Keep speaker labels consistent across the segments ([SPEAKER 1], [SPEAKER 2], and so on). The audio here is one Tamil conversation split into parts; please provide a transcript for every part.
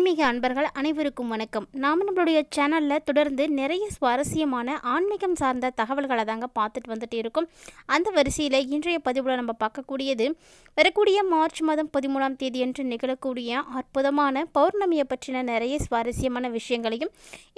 [SPEAKER 1] ஆன்மீக அன்பர்கள் அனைவருக்கும் வணக்கம். நாம் நம்மளுடைய சேனலில் தொடர்ந்து நிறைய சுவாரஸ்யமான ஆன்மீகம் சார்ந்த தகவல்களை தாங்க பார்த்துட்டு வந்துட்டு இருக்கோம். அந்த வரிசையில் இன்றைய பதிவில் நம்ம பார்க்கக்கூடியது வரக்கூடிய மார்ச் மாதம் பதிமூணாம் தேதி என்று நிகழக்கூடிய அற்புதமான பௌர்ணமியை பற்றின நிறைய சுவாரஸ்யமான விஷயங்களையும்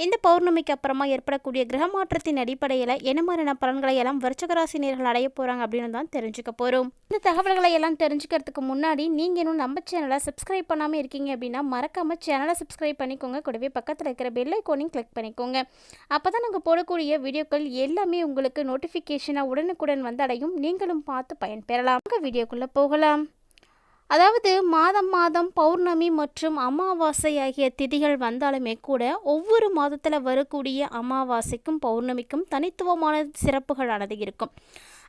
[SPEAKER 1] இந்த பௌர்ணமிக்கு அப்புறமா ஏற்படக்கூடிய கிரக மாற்றத்தின் அடிப்படையில் என்ன மாதிரியான பலன்களை எல்லாம் வருச்சகராசினியர்கள் அடைய போகிறாங்க அப்படின்னு தான் தெரிஞ்சுக்க போகிறோம் இந்த தகவல்களை எல்லாம் தெரிஞ்சுக்கிறதுக்கு முன்னாடி நீங்கள் இன்னும் நம்ம சேனலை சப்ஸ்கிரைப் பண்ணாமல் இருக்கீங்க அப்படின்னா மறக்காம சேனலை சப்ஸ்கிரைப் பண்ணிக்கோங்க. கூடவே பக்கத்தில் இருக்கிற பெல் ஐக்கோனையும் கிளிக் பண்ணிக்கோங்க. அப்போ தான் நாங்கள் போடக்கூடிய வீடியோக்கள் எல்லாமே உங்களுக்கு நோட்டிஃபிகேஷனாக உடனுக்குடன் வந்தடையும். நீங்களும் பார்த்து பயன்பெறலாம். உங்கள் வீடியோக்குள்ளே போகலாம். அதாவது மாதம் மாதம் பௌர்ணமி மற்றும் அமாவாசை ஆகிய திதிகள் வந்தாலுமே கூட ஒவ்வொரு மாதத்தில் வரக்கூடிய அமாவாசைக்கும் பௌர்ணமிக்கும் தனித்துவமான சிறப்புகளானது இருக்கும்.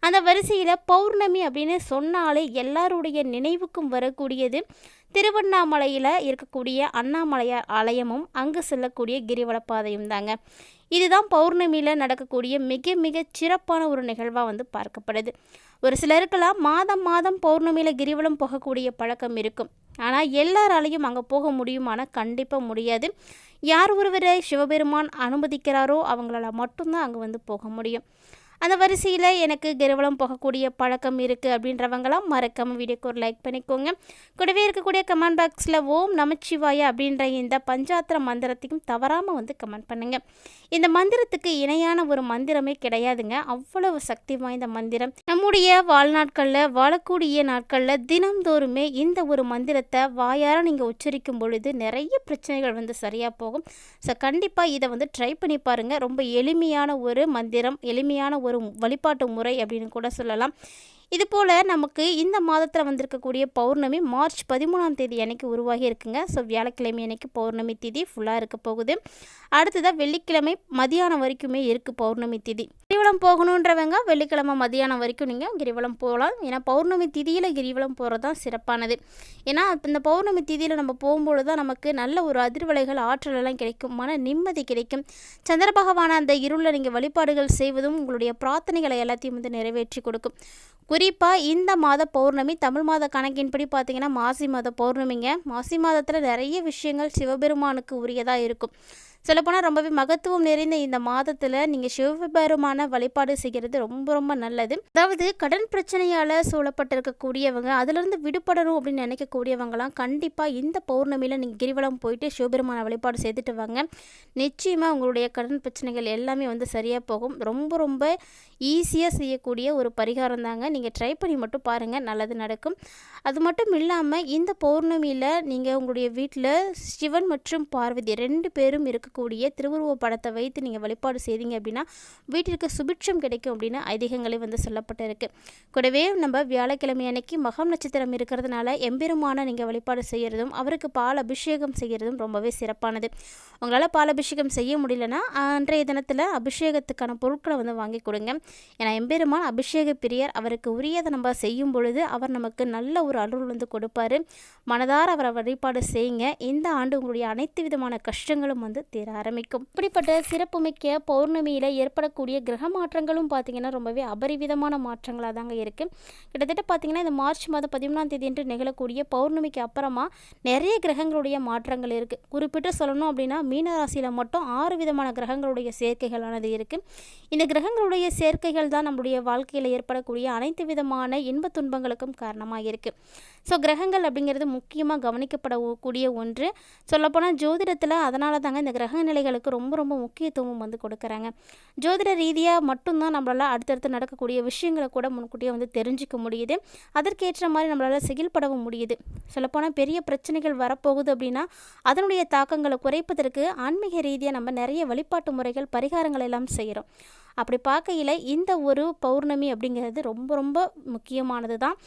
[SPEAKER 1] அந்த வரிசையில் பௌர்ணமி அப்படின்னு சொன்னாலே எல்லாருடைய நினைவுக்கும் வரக்கூடியது. திருவண்ணாமலையில் இருக்கக்கூடிய அண்ணாமலையார் ஆலயமும் அங்கு செல்லக்கூடிய கிரிவல பாதையும் தாங்க. இதுதான் பௌர்ணமியில் நடக்கக்கூடிய மிக மிக சிறப்பான ஒரு நிகழ்வாக வந்து பார்க்கப்படுது. ஒரு சிலருக்கெல்லாம் மாதம் மாதம் பௌர்ணமியில் கிரிவலம் போகக்கூடிய பழக்கம் இருக்கும். ஆனால் எல்லாராலையும் அங்கே போக முடியுமானா கண்டிப்பாக முடியாது. யார் ஒருவரை சிவபெருமான் அனுமதிக்கிறாரோ அவங்களால மட்டும்தான் அங்கே வந்து போக முடியும். அந்த வரிசையில் எனக்கு கெருவலம் போகக்கூடிய பழக்கம் இருக்குது அப்படின்றவங்களாம் மறக்காமல் வீடியோக்கு ஒரு லைக் பண்ணிக்கோங்க. கூடவே இருக்கக்கூடிய கமெண்ட் பாக்ஸில் ஓம் நமச்சிவாயா அப்படின்ற இந்த பஞ்சாத்திர மந்திரத்தையும் தவறாமல் வந்து கமெண்ட் பண்ணுங்கள் இந்த மந்திரத்துக்கு இணையான ஒரு மந்திரமே கிடையாதுங்க. அவ்வளவு சக்தி வாய்ந்த மந்திரம். நம்முடைய வாழ்நாட்களில் வாழக்கூடிய நாட்களில் தினம்தோறுமே இந்த ஒரு மந்திரத்தை வாயார நீங்கள் உச்சரிக்கும் பொழுது நிறைய பிரச்சனைகள் வந்து சரியாக போகும். ஸோ கண்டிப்பாக இதை வந்து ட்ரை பண்ணி பாருங்கள் ரொம்ப எளிமையான ஒரு மந்திரம் எளிமையான ஒரு வழிபாட்டு முறை அப்படின்னு கூட சொல்லலாம். இதுபோல் நமக்கு இந்த மாதத்தில் வந்திருக்கக்கூடிய பௌர்ணமி மார்ச் பதிமூணாம் தேதி அன்னைக்கு உருவாகி இருக்குங்க. ஸோ வியாழக்கிழமை அன்னைக்கு பௌர்ணமி திதி ஃபுல்லாக இருக்க போகுது. அடுத்ததாக வெள்ளிக்கிழமை மதியானம் வரைக்குமே இருக்குது பௌர்ணமி திதி. கிரிவலம் போகணுன்றவங்க வெள்ளிக்கிழமை மதியானம் வரைக்கும் நீங்கள் கிரிவலம் போகலாம். ஏன்னா பௌர்ணமி திதியில் கிரிவலம் போகிறது தான் சிறப்பானது. ஏன்னா இந்த பௌர்ணமி திதியில் நம்ம போகும்பொழுது தான் நமக்கு நல்ல ஒரு அதிர்வலைகள் ஆற்றல் எல்லாம் கிடைக்கும். மன நிம்மதி கிடைக்கும். சந்திர பகவான அந்த இருளில் நீங்கள் வழிபாடுகள் செய்வதும் உங்களுடைய பிரார்த்தனைகளை எல்லாத்தையும் வந்து நிறைவேற்றி கொடுக்கும். குறிப்பாக இந்த மாத பௌர்ணமி தமிழ் மாத கணக்கின்படி பார்த்தீங்கன்னா மாசி மாத பௌர்ணமிங்க. மாசி மாதத்தில் நிறைய விஷயங்கள் சிவபெருமானுக்கு உரியதாக இருக்கும். சொல்லப்போனால் ரொம்பவே மகத்துவம் நிறைந்த இந்த மாதத்தில் நீங்கள் சிவபெருமான வழிபாடு செய்கிறது ரொம்ப ரொம்ப நல்லது. அதாவது கடன் பிரச்சனையால் சூழப்பட்டிருக்கக்கூடியவங்க அதுலேருந்து விடுபடணும் அப்படின்னு நினைக்கக்கூடியவங்களாம் கண்டிப்பாக இந்த பௌர்ணமியில் நீங்கள் கிரிவலம் போயிட்டு சிவபெருமான வழிபாடு செய்துட்டு வாங்க. நிச்சயமாக உங்களுடைய கடன் பிரச்சனைகள் எல்லாமே வந்து சரியாக போகும். ரொம்ப ரொம்ப ஈஸியாக செய்யக்கூடிய ஒரு பரிகாரம் தாங்க. நீங்கள் ட்ரை பண்ணி மட்டும் பாருங்கள் நல்லது நடக்கும். அது மட்டும் இல்லாமல் இந்த பௌர்ணமியில் நீங்கள் உங்களுடைய வீட்டில் சிவன் மற்றும் பார்வதி ரெண்டு பேரும் இருக்கக்கூடிய திருவுருவ படத்தை வைத்து நீங்கள் வழிபாடு செய்தீங்க அப்படின்னா வீட்டிற்கு சுபிட்சம் கிடைக்கும் அப்படின்னு ஐதீகங்களே வந்து சொல்லப்பட்டிருக்கு. கூடவே நம்ம வியாழக்கிழமை அன்னைக்கு மகம் நட்சத்திரம் இருக்கிறதுனால எம்பெருமான நீங்கள் வழிபாடு செய்கிறதும் அவருக்கு பால் அபிஷேகம் செய்கிறதும் ரொம்பவே சிறப்பானது. உங்களால் பால் அபிஷேகம் செய்ய முடியலன்னா அன்றைய தினத்தில் அபிஷேகத்துக்கான பொருட்களை வந்து வாங்கி கொடுங்க. ஏன்னா எம்பெருமான் அபிஷேக பிரியர் அவருக்கு உரியதை நம்ம செய்யும் பொழுது அவர் நமக்கு நல்ல ஒரு அருள் வந்து கொடுப்பாரு. மனதார அவரை வழிபாடு செய்யுங்க. இந்த ஆண்டு உங்களுடைய அனைத்து விதமான கஷ்டங்களும் வந்து தீர ஆரம்பிக்கும். இப்படிப்பட்ட சிறப்புமிக்க பௌர்ணமியில் ஏற்படக்கூடிய கிரக மாற்றங்களும் பார்த்தீங்கன்னா ரொம்பவே அபரிவிதமான மாற்றங்களாக தாங்க இருக்குது கிட்டத்தட்ட பார்த்தீங்கன்னா இந்த மார்ச் மாதம் பதிமூணாம் தேதி என்று நிகழக்கூடிய பௌர்ணமிக்கு அப்புறமா நிறைய கிரகங்களுடைய மாற்றங்கள் இருக்குது குறிப்பிட்டு சொல்லணும் அப்படின்னா மீனராசியில் மட்டும் ஆறு விதமான கிரகங்களுடைய சேர்க்கைகளானது இருக்குது இந்த கிரகங்களுடைய சேர்க்கைகள் தான் நம்மளுடைய வாழ்க்கையில் ஏற்படக்கூடிய அனைத்து விதமான இன்ப துன்பங்களுக்கும் காரணமாக இருக்குது ஸோ கிரகங்கள் அப்படிங்கிறது முக்கியமாக கவனிக்கப்படக்கூடிய ஒன்று. சொல்லப்போனால் ஜோதிடத்தில் அதனால தாங்க இந்த கிரக நிலைகளுக்கு ரொம்ப ரொம்ப முக்கியத்துவம் வந்து கொடுக்குறாங்க. ஜோதிட ரீதியாக மட்டும்தான் நம்மளால் அடுத்தடுத்து நடக்கக்கூடிய விஷயங்களை கூட முன்கூட்டியே வந்து தெரிஞ்சிக்க முடியுது. அதற்கேற்ற மாதிரி நம்மளால் செயல்படவும் முடியுது. சொல்லப்போனால் பெரிய பிரச்சனைகள் வரப்போகுது அப்படின்னா அதனுடைய தாக்கங்களை குறைப்பதற்கு ஆன்மீக ரீதியாக நம்ம நிறைய வழிபாட்டு முறைகள் பரிகாரங்கள் எல்லாம் செய்கிறோம் அப்படி பார்க்கையில் இந்த ஒரு பௌர்ணமி அப்படிங்கிறது ரொம்ப ரொம்ப முக்கியமானது தான்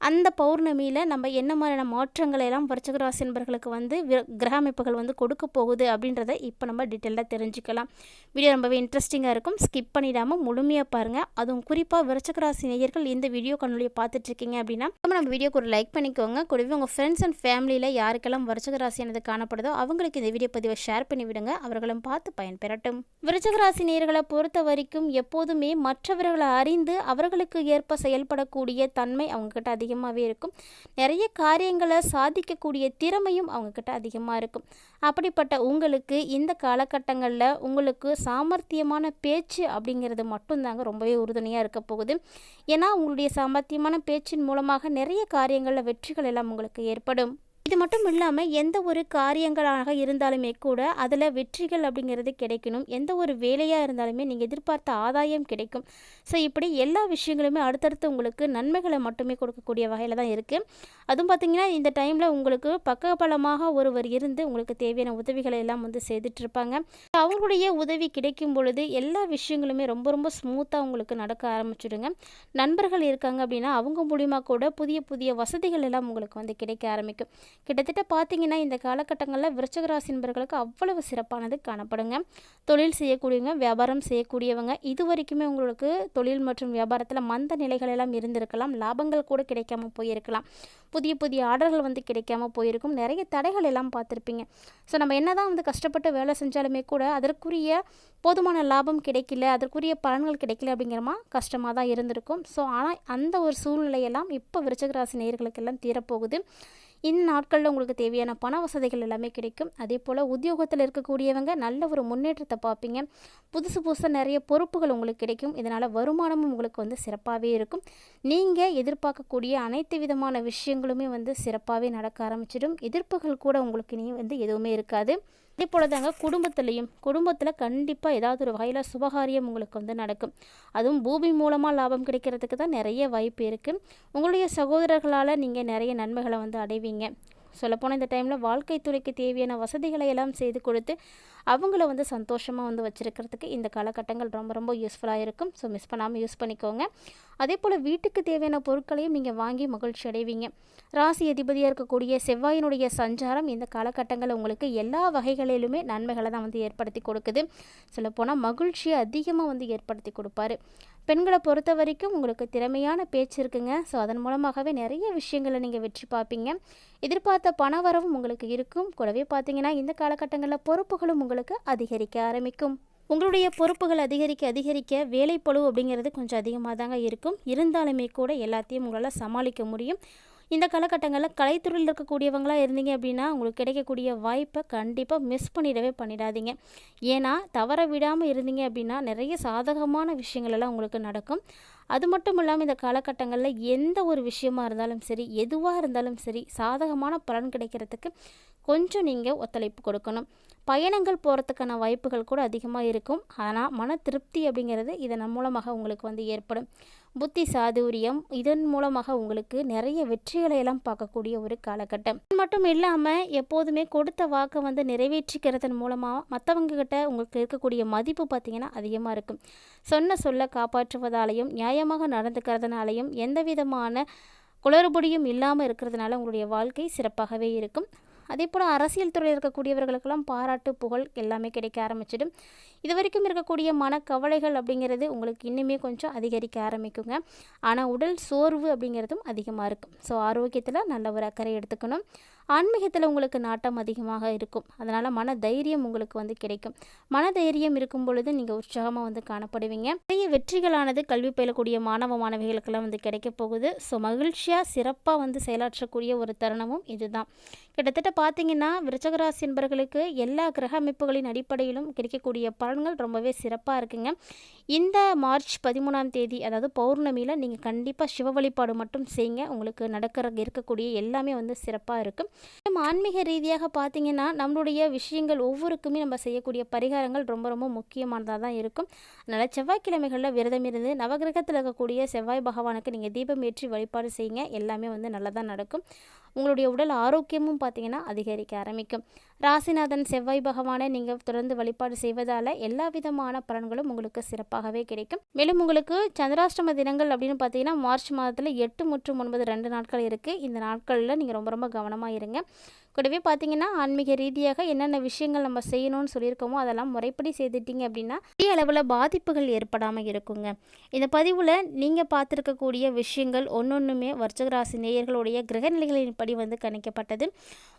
[SPEAKER 1] அந்த பௌர்ணமியில் நம்ம என்ன மாதிரியான மாற்றங்களை எல்லாம் விருச்சகராசி என்பர்களுக்கு வந்து வி- கிரக அமைப்புகள் வந்து கொடுக்க போகுது அப்படின்றத இப்போ நம்ம டீட்டெயிலாக தெரிஞ்சுக்கலாம். வீடியோ ரொம்பவே இன்ட்ரெஸ்டிங்காக இருக்கும். ஸ்கிப் பண்ணிடாமல் முழுமையாக பாருங்கள் அதுவும் குறிப்பாக விருச்சகராசி நேயர்கள் இந்த வீடியோ கண்ணுடைய பார்த்துட்ருக்கீங்க அப்படின்னா நம்ம வீடியோ வீடியோக்கு ஒரு லைக் பண்ணிக்கோங்க. கூடவே உங்கள் ஃப்ரெண்ட்ஸ் அண்ட் ஃபேமிலியில் யாருக்கெல்லாம் விருச்சகராசியானது காணப்படுதோ அவங்களுக்கு இந்த வீடியோ பதிவை ஷேர் பண்ணி விடுங்க. அவர்களும் பார்த்து பயன்பெறட்டும். விருச்சகராசி நேயர்களை பொறுத்த வரைக்கும் எப்போதுமே மற்றவர்களை அறிந்து அவர்களுக்கு ஏற்ப செயல்படக்கூடிய தன்மை அவங்கக்கிட்ட அதிகம் அதிகமாகவே இருக்கும். நிறைய காரியங்களை சாதிக்கக்கூடிய திறமையும் அவங்கக்கிட்ட அதிகமாக இருக்கும். அப்படிப்பட்ட உங்களுக்கு இந்த காலகட்டங்களில் உங்களுக்கு சாமர்த்தியமான பேச்சு அப்படிங்கிறது மட்டும்தாங்க ரொம்பவே உறுதுணையாக இருக்க போகுது. ஏன்னா உங்களுடைய சாமர்த்தியமான பேச்சின் மூலமாக நிறைய காரியங்களில் வெற்றிகள் எல்லாம் உங்களுக்கு ஏற்படும். இது மட்டும் இல்லாமல் எந்த ஒரு காரியங்களாக இருந்தாலுமே கூட அதில் வெற்றிகள் அப்படிங்கிறது கிடைக்கணும். எந்த ஒரு வேலையாக இருந்தாலுமே நீங்கள் எதிர்பார்த்த ஆதாயம் கிடைக்கும். ஸோ இப்படி எல்லா விஷயங்களுமே அடுத்தடுத்து உங்களுக்கு நன்மைகளை மட்டுமே கொடுக்கக்கூடிய வகையில் தான் இருக்குது அதுவும் பார்த்திங்கன்னா இந்த டைமில் உங்களுக்கு பக்கபலமாக ஒருவர் இருந்து உங்களுக்கு தேவையான உதவிகளை எல்லாம் வந்து செய்துட்ருப்பாங்க அவங்களுடைய உதவி கிடைக்கும் பொழுது எல்லா விஷயங்களுமே ரொம்ப ரொம்ப ஸ்மூத்தாக உங்களுக்கு நடக்க ஆரம்பிச்சிடுங்க. நண்பர்கள் இருக்காங்க அப்படின்னா அவங்க மூலிமா கூட புதிய புதிய வசதிகள் எல்லாம் உங்களுக்கு வந்து கிடைக்க ஆரம்பிக்கும். கிட்டத்தட்ட பார்த்தீங்கன்னா இந்த காலகட்டங்களில் விருச்சக நண்பர்களுக்கு அவ்வளவு சிறப்பானது காணப்படுங்க. தொழில் செய்யக்கூடியவங்க வியாபாரம் செய்யக்கூடியவங்க இது வரைக்குமே உங்களுக்கு தொழில் மற்றும் வியாபாரத்தில் மந்த நிலைகள் எல்லாம் இருந்திருக்கலாம். லாபங்கள் கூட கிடைக்காம போயிருக்கலாம். புதிய புதிய ஆர்டர்கள் வந்து கிடைக்காம போயிருக்கும். நிறைய தடைகள் எல்லாம் பார்த்துருப்பீங்க. ஸோ நம்ம என்ன தான் வந்து கஷ்டப்பட்டு வேலை செஞ்சாலுமே கூட அதற்குரிய போதுமான லாபம் கிடைக்கல அதற்குரிய பலன்கள் கிடைக்கல அப்படிங்கிறமா கஷ்டமாக தான் இருந்திருக்கும். ஸோ ஆனால் அந்த ஒரு சூழ்நிலையெல்லாம் இப்போ விருச்சகராசி நேர்களுக்கெல்லாம் தீரப்போகுது. இந்த நாட்களில் உங்களுக்கு தேவையான பண வசதிகள் எல்லாமே கிடைக்கும். அதே போல் உத்தியோகத்தில் இருக்கக்கூடியவங்க நல்ல ஒரு முன்னேற்றத்தை பார்ப்பீங்க. புதுசு புதுசாக நிறைய பொறுப்புகள் உங்களுக்கு கிடைக்கும். இதனால் வருமானமும் உங்களுக்கு வந்து சிறப்பாகவே இருக்கும். நீங்கள் எதிர்பார்க்கக்கூடிய அனைத்து விதமான விஷயங்களுமே வந்து சிறப்பாகவே நடக்க ஆரம்பிச்சிடும். எதிர்ப்புகள் கூட உங்களுக்கு நீ வந்து எதுவுமே இருக்காது. அதே போல தாங்க குடும்பத்துலேயும் குடும்பத்தில் கண்டிப்பாக ஏதாவது ஒரு வகையில் சுபகாரியம் உங்களுக்கு வந்து நடக்கும். அதுவும் பூமி மூலமாக லாபம் கிடைக்கிறதுக்கு தான் நிறைய வாய்ப்பு இருக்குது உங்களுடைய சகோதரர்களால் நீங்கள் நிறைய நன்மைகளை வந்து அடைவீங்க. சொல்லப்போனால் இந்த டைமில் வாழ்க்கை துறைக்கு தேவையான வசதிகளை எல்லாம் செய்து கொடுத்து அவங்கள வந்து சந்தோஷமாக வந்து வச்சுருக்கிறதுக்கு இந்த காலகட்டங்கள் ரொம்ப ரொம்ப யூஸ்ஃபுல்லாக இருக்கும். ஸோ மிஸ் பண்ணாமல் யூஸ் பண்ணிக்கோங்க. அதே போல் வீட்டுக்கு தேவையான பொருட்களையும் நீங்கள் வாங்கி மகிழ்ச்சி அடைவீங்க. ராசி அதிபதியாக இருக்கக்கூடிய செவ்வாயினுடைய சஞ்சாரம் இந்த காலகட்டங்களில் உங்களுக்கு எல்லா வகைகளிலுமே நன்மைகளை தான் வந்து ஏற்படுத்தி கொடுக்குது. சொல்லப்போனால் மகிழ்ச்சியை அதிகமாக வந்து ஏற்படுத்தி கொடுப்பாரு. பெண்களை பொறுத்த வரைக்கும் உங்களுக்கு திறமையான பேச்சு இருக்குங்க. ஸோ அதன் மூலமாகவே நிறைய விஷயங்களை நீங்கள் வெற்றி பார்ப்பீங்க. எதிர்பார்த்த பண வரவும் உங்களுக்கு இருக்கும். கூடவே பார்த்தீங்கன்னா இந்த காலகட்டங்களில் பொறுப்புகளும் உங்களுக்கு அதிகரிக்க ஆரம்பிக்கும். உங்களுடைய பொறுப்புகள் அதிகரிக்க அதிகரிக்க வேலைப்பளு அப்படிங்கிறது கொஞ்சம் அதிகமாக தாங்க இருக்கும். இருந்தாலுமே கூட எல்லாத்தையும் உங்களால் சமாளிக்க முடியும். இந்த காலகட்டங்களில் கலைத்துறையில் இருக்கக்கூடியவங்களாக இருந்தீங்க அப்படின்னா உங்களுக்கு கிடைக்கக்கூடிய வாய்ப்பை கண்டிப்பாக மிஸ் பண்ணிடவே பண்ணிடாதீங்க. ஏன்னா தவற விடாமல் இருந்தீங்க அப்படின்னா நிறைய சாதகமான விஷயங்கள் எல்லாம் உங்களுக்கு நடக்கும். அது மட்டும் இல்லாமல் இந்த காலகட்டங்களில் எந்த ஒரு விஷயமா இருந்தாலும் சரி எதுவாக இருந்தாலும் சரி சாதகமான பலன் கிடைக்கிறதுக்கு கொஞ்சம் நீங்கள் ஒத்துழைப்பு கொடுக்கணும். பயணங்கள் போகிறதுக்கான வாய்ப்புகள் கூட அதிகமாக இருக்கும். ஆனால் மன திருப்தி அப்படிங்கிறது இதன் மூலமாக உங்களுக்கு வந்து ஏற்படும். புத்தி சாதுரியம் இதன் மூலமாக உங்களுக்கு நிறைய வெற்றிகளை எல்லாம் பார்க்கக்கூடிய ஒரு காலகட்டம். இது மட்டும் இல்லாமல் எப்போதுமே கொடுத்த வாக்கை வந்து நிறைவேற்றிக்கிறதன் மூலமாக மற்றவங்கக்கிட்ட உங்களுக்கு இருக்கக்கூடிய மதிப்பு பார்த்திங்கன்னா அதிகமாக இருக்கும். சொன்ன சொல்ல காப்பாற்றுவதாலையும் நியாயமாக நடந்துக்கிறதுனாலையும் எந்த விதமான குளறுபடியும் இல்லாமல் இருக்கிறதுனால உங்களுடைய வாழ்க்கை சிறப்பாகவே இருக்கும். அதே போல் அரசியல் துறையில் இருக்கக்கூடியவர்களுக்கெல்லாம் பாராட்டு புகழ் எல்லாமே கிடைக்க ஆரம்பிச்சிடும். இது வரைக்கும் இருக்கக்கூடிய மனக்கவலைகள் அப்படிங்கிறது உங்களுக்கு இன்னுமே கொஞ்சம் அதிகரிக்க ஆரம்பிக்குங்க. ஆனால் உடல் சோர்வு அப்படிங்கிறதும் அதிகமாக இருக்கும். ஸோ ஆரோக்கியத்தில் நல்ல ஒரு அக்கறை எடுத்துக்கணும். ஆன்மீகத்தில் உங்களுக்கு நாட்டம் அதிகமாக இருக்கும். அதனால் மன தைரியம் உங்களுக்கு வந்து கிடைக்கும். மன தைரியம் இருக்கும் பொழுது நீங்கள் உற்சாகமாக வந்து காணப்படுவீங்க. நிறைய வெற்றிகளானது கல்வி பயிலக்கூடிய மாணவ மாணவிகளுக்கெல்லாம் வந்து கிடைக்க போகுது. ஸோ மகிழ்ச்சியாக சிறப்பாக வந்து செயலாற்றக்கூடிய ஒரு தருணமும் இதுதான். கிட்டத்தட்ட பார்த்தீங்கன்னா விருச்சகராசி என்பர்களுக்கு எல்லா கிரக அமைப்புகளின் அடிப்படையிலும் கிடைக்கக்கூடிய பலன்கள் ரொம்பவே சிறப்பாக இருக்குங்க. இந்த மார்ச் பதிமூணாம் தேதி அதாவது பௌர்ணமியில் நீங்கள் கண்டிப்பாக சிவ வழிபாடு மட்டும் செய்யுங்க. உங்களுக்கு நடக்கிற இருக்கக்கூடிய எல்லாமே வந்து சிறப்பாக இருக்கும். நம்ம ஆன்மீக ரீதியாக பார்த்தீங்கன்னா நம்மளுடைய விஷயங்கள் ஒவ்வொருக்குமே நம்ம செய்யக்கூடிய பரிகாரங்கள் ரொம்ப ரொம்ப முக்கியமானதாக தான் இருக்கும். அதனால் செவ்வாய்க்கிழமைகளில் விரதம் இருந்து நவகிரகத்தில் இருக்கக்கூடிய செவ்வாய் பகவானுக்கு நீங்கள் தீபம் ஏற்றி வழிபாடு செய்யுங்க. எல்லாமே வந்து நல்லதாக நடக்கும். உங்களுடைய உடல் ஆரோக்கியமும் பார்த்தீங்கன்னா அதிகரிக்க ஆரம்பிக்கும். ராசிநாதன் செவ்வாய் பகவானை நீங்கள் தொடர்ந்து வழிபாடு செய்வதால் எல்லா விதமான பலன்களும் உங்களுக்கு சிறப்பாகவே கிடைக்கும். மேலும் உங்களுக்கு சந்திராஷ்டம தினங்கள் அப்படின்னு பார்த்தீங்கன்னா மார்ச் மாதத்தில் எட்டு மற்றும் ஒன்பது ரெண்டு நாட்கள் இருக்குது இந்த நாட்களில் நீங்கள் ரொம்ப ரொம்ப கவனமாக இருங்க. கூடவே பார்த்தீங்கன்னா ஆன்மீக ரீதியாக என்னென்ன விஷயங்கள் நம்ம செய்யணும்னு சொல்லியிருக்கோமோ அதெல்லாம் முறைப்படி செய்துட்டீங்க அப்படின்னா பெரிய அளவில் பாதிப்புகள் ஏற்படாமல் இருக்குங்க. இந்த பதிவில் நீங்கள் பார்த்துருக்கக்கூடிய விஷயங்கள் ஒன்றொன்றுமே வர்ச்சகராசி நேயர்களுடைய கிரகநிலைகளின்படி வந்து கணிக்கப்பட்டது.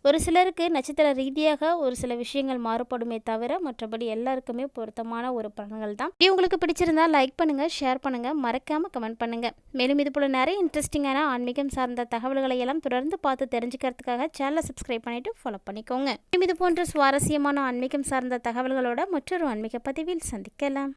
[SPEAKER 1] ஒரு சிலருக்கு நட்சத்திர ரீதியாக ஒரு சில விஷயங்கள் மாறுபடுமே தவிர மற்றபடி எல்லாருக்குமே பொருத்தமான ஒரு பலன்கள் தான் உங்களுக்கு பிடிச்சிருந்தா லைக் பண்ணுங்கள் ஷேர் பண்ணுங்கள் மறக்காமல் கமெண்ட் பண்ணுங்கள் மேலும் இது போல் நிறைய இன்ட்ரெஸ்டிங்கான ஆன்மீகம் சார்ந்த தகவல்களை எல்லாம் தொடர்ந்து பார்த்து தெரிஞ்சுக்கிறதுக்காக சேனலை சப்ஸ்கிரைப் பண்ணிவிட்டு ஃபாலோ பண்ணிக்கோங்க. இது போன்ற சுவாரஸ்யமான ஆன்மீகம் சார்ந்த தகவல்களோட மற்றொரு ஆன்மீக பதிவில் சந்திக்கலாம்.